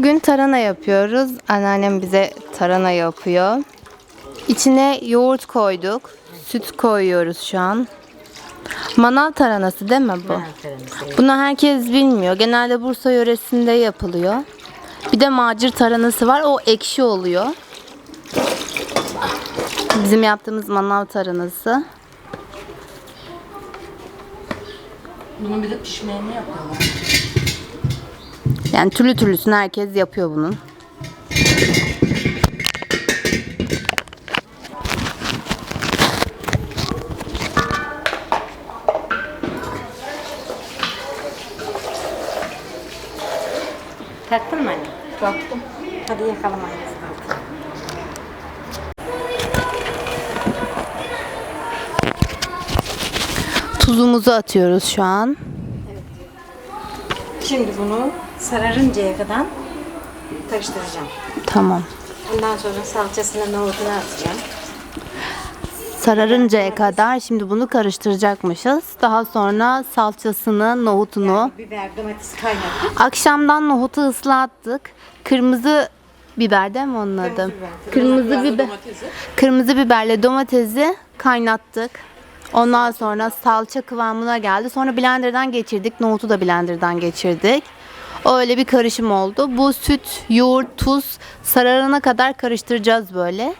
Bugün tarhana yapıyoruz. Anneannem bize tarhana yapıyor. İçine yoğurt koyduk. Süt koyuyoruz şu an. Manav taranası değil mi bu? Bunu herkes bilmiyor. Genelde Bursa yöresinde yapılıyor. Bir de macir taranası var. O ekşi oluyor. Bizim yaptığımız manav taranası. Bunun bir de pişmeyeni yapıyorlar. Yani türlü türlüsünü herkes yapıyor bunun. Taktın mı anne? Taktım. Hadi yakalım annesi. Tuzumuzu atıyoruz şu an. Şimdi bunu sararıncaya kadar karıştıracağım. Tamam. Ondan sonra salçasını nohutunu atacağım. Sararıncaya kadar şimdi bunu karıştıracakmışız. Daha sonra salçasını, nohutunu. Biber, domates kaynatıp Akşamdan nohutu ıslattık. Kırmızı biber değil mi onun adı? Kırmızı biber. Kırmızı biberle domatesi kaynattık. Ondan sonra salça kıvamına geldi. Sonra blenderdan geçirdik. Nohutu da blenderdan geçirdik. Öyle bir karışım oldu. Bu süt, yoğurt, tuz sararana kadar karıştıracağız böyle.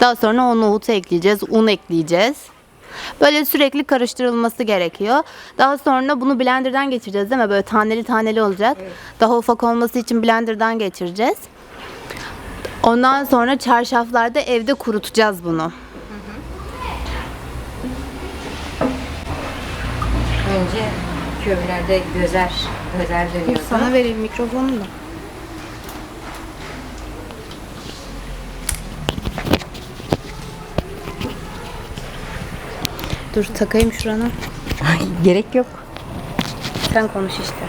Daha sonra o nohutu ekleyeceğiz, un ekleyeceğiz. Böyle sürekli karıştırılması gerekiyor. Daha sonra bunu blenderdan geçireceğiz değil mi? Böyle taneli taneli olacak. Daha ufak olması için blenderdan geçireceğiz. Ondan sonra çarşaflarda evde kurutacağız bunu. önce köylerde gözer, gözer dönüyordu. Sana vereyim mikrofonu da. Dur takayım şurana. Gerek yok. Sen konuş işte.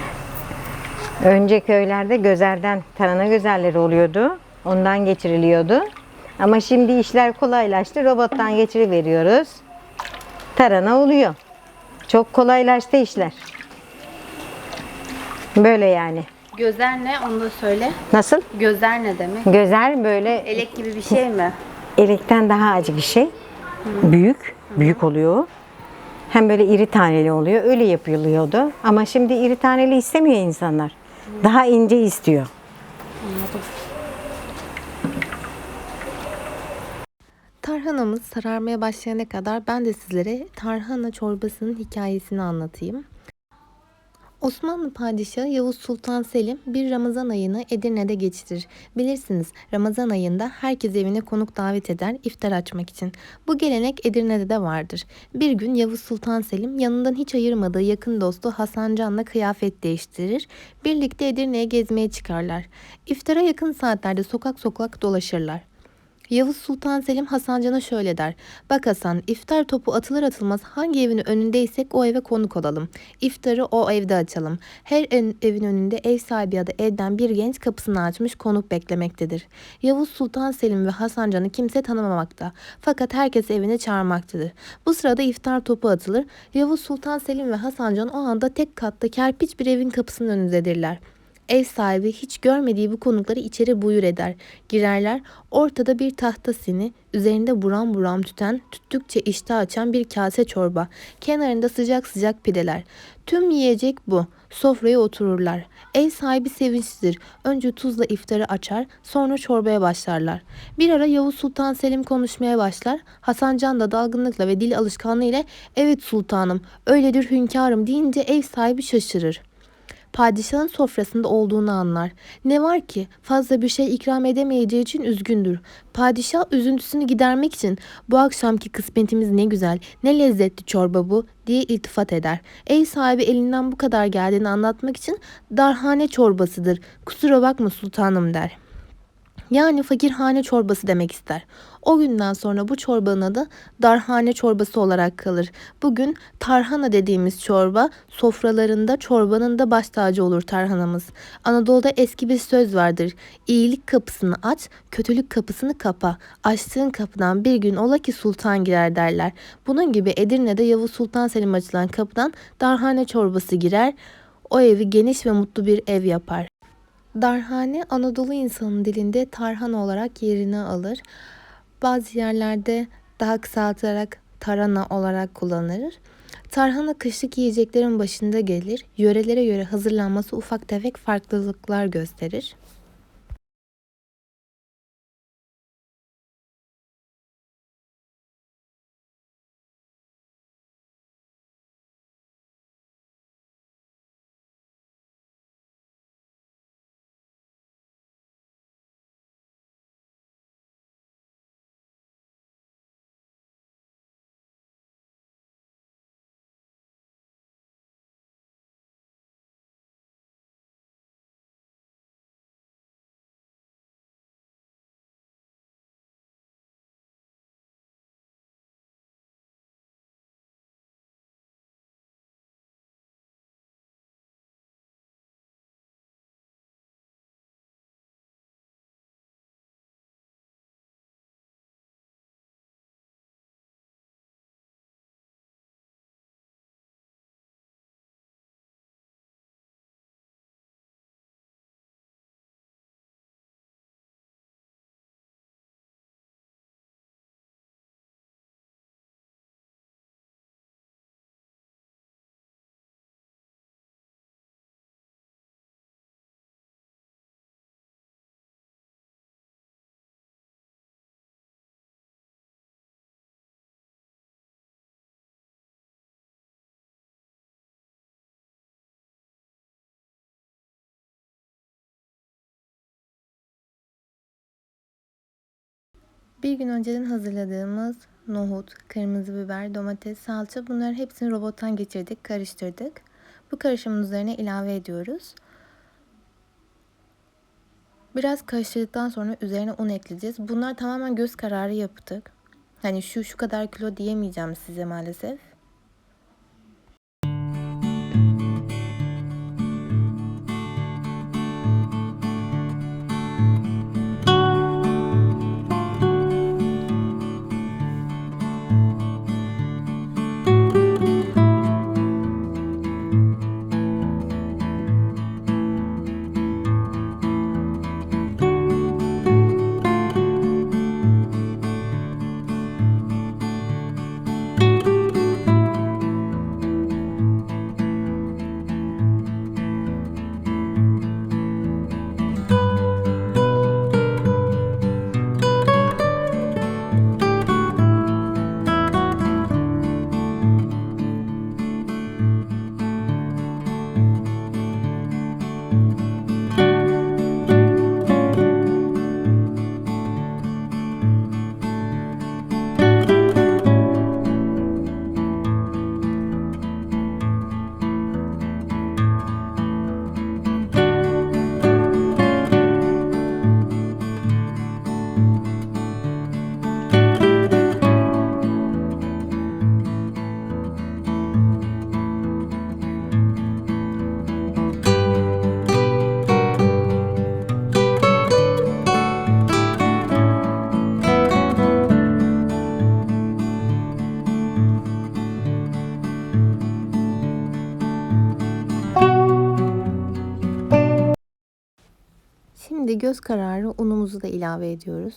Önce köylerde gözerden tarhana gözerleri oluyordu. Ondan geçiriliyordu. Ama şimdi işler kolaylaştı. Robottan geçiriveriyoruz. Tarhana oluyor. Çok kolaylaştı işler. Böyle yani. Gözer ne onu da söyle. Nasıl? Gözer ne demek? Gözer böyle Elek gibi bir şey mi? elekten daha acı bir şey. Büyük, büyük oluyor. Hem böyle iri taneli oluyor. Öyle yapılıyordu. Ama şimdi iri taneli istemiyor insanlar. Daha ince istiyor. Tarhanamız sararmaya başlayana kadar ben de sizlere tarhana çorbasının hikayesini anlatayım. Osmanlı Padişahı Yavuz Sultan Selim bir Ramazan ayını Edirne'de geçirir. Bilirsiniz Ramazan ayında herkes evine konuk davet eder iftar açmak için. Bu gelenek Edirne'de de vardır. Bir gün Yavuz Sultan Selim yanından hiç ayırmadığı yakın dostu Hasan Can'la kıyafet değiştirir. Birlikte Edirne'ye gezmeye çıkarlar. İftara yakın saatlerde sokak sokak dolaşırlar. Yavuz Sultan Selim Hasan Can'a şöyle der. Bak Hasan iftar topu atılır atılmaz hangi evin önündeysek o eve konuk olalım. İftarı o evde açalım. Her evin önünde ev sahibi ya da evden bir genç kapısını açmış konuk beklemektedir. Yavuz Sultan Selim ve Hasan Can'ı kimse tanımamakta. Fakat herkes evine çağırmaktadır. Bu sırada iftar topu atılır. Yavuz Sultan Selim ve Hasan Can o anda tek katta kerpiç bir evin kapısının önündedirler. Ev sahibi hiç görmediği bu konukları içeri buyur eder. Girerler. Ortada bir tahta sini, üzerinde buram buram tüten, tüttükçe iştah açan bir kase çorba. Kenarında sıcak sıcak pideler. Tüm yiyecek bu. Sofraya otururlar. Ev sahibi sevinçlidir. Önce tuzla iftarı açar, sonra çorbaya başlarlar. Bir ara Yavuz Sultan Selim konuşmaya başlar. Hasan Can da dalgınlıkla ve dil alışkanlığı ile "Evet sultanım, öyledir hünkârım." deyince ev sahibi şaşırır padişahın sofrasında olduğunu anlar. Ne var ki fazla bir şey ikram edemeyeceği için üzgündür. Padişah üzüntüsünü gidermek için bu akşamki kısmetimiz ne güzel, ne lezzetli çorba bu diye iltifat eder. Ev sahibi elinden bu kadar geldiğini anlatmak için darhane çorbasıdır. Kusura bakma sultanım der. Yani fakirhane çorbası demek ister. O günden sonra bu çorbanın adı darhane çorbası olarak kalır. Bugün tarhana dediğimiz çorba sofralarında çorbanın da baş tacı olur tarhanamız. Anadolu'da eski bir söz vardır. İyilik kapısını aç, kötülük kapısını kapa. Açtığın kapıdan bir gün ola ki sultan girer derler. Bunun gibi Edirne'de Yavuz Sultan Selim açılan kapıdan darhane çorbası girer. O evi geniş ve mutlu bir ev yapar. Darhane Anadolu insanın dilinde tarhana olarak yerini alır. Bazı yerlerde daha kısaltarak tarhana olarak kullanılır. Tarhana kışlık yiyeceklerin başında gelir. Yörelere göre hazırlanması ufak tefek farklılıklar gösterir. Bir gün önceden hazırladığımız nohut, kırmızı biber, domates, salça bunların hepsini robottan geçirdik, karıştırdık. Bu karışımın üzerine ilave ediyoruz. Biraz karıştırdıktan sonra üzerine un ekleyeceğiz. Bunlar tamamen göz kararı yaptık. Hani şu şu kadar kilo diyemeyeceğim size maalesef. Göz kararı unumuzu da ilave ediyoruz.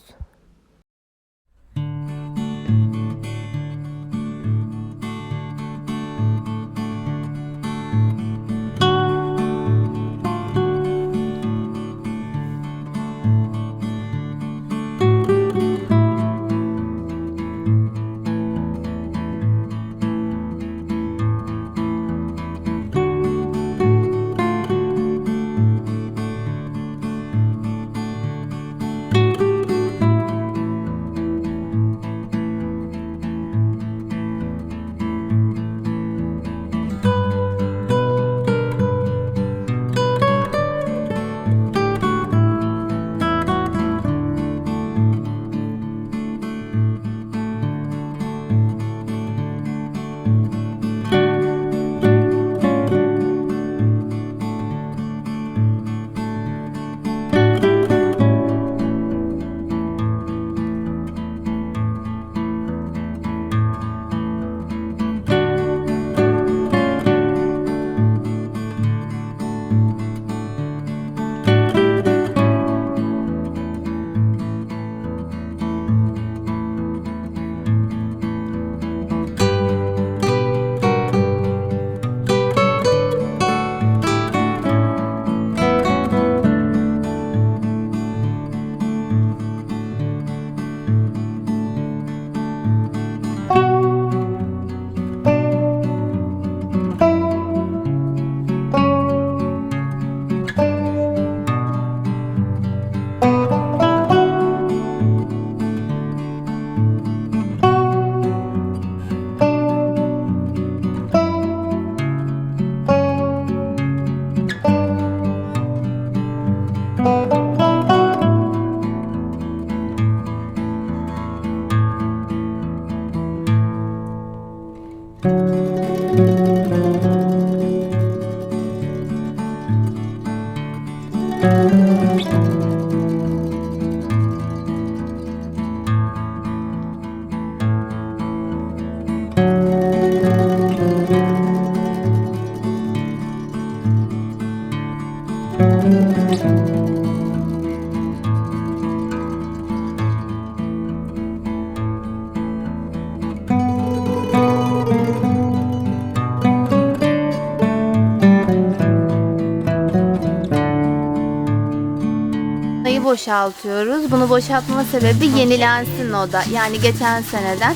Boşaltıyoruz. Bunu boşaltma sebebi yenilensin oda. Yani geçen seneden.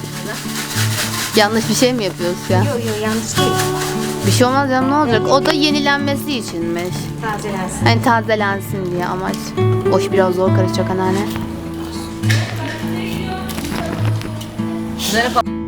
Yanlış bir şey mi yapıyoruz ya? Yok yok yanlış değil. Bir şey olmaz canım ne olacak? Oda yenilenmesi içinmiş. Tazelensin. Hani tazelensin diye amaç. Hoş biraz zor karışacak anneanne. Nereye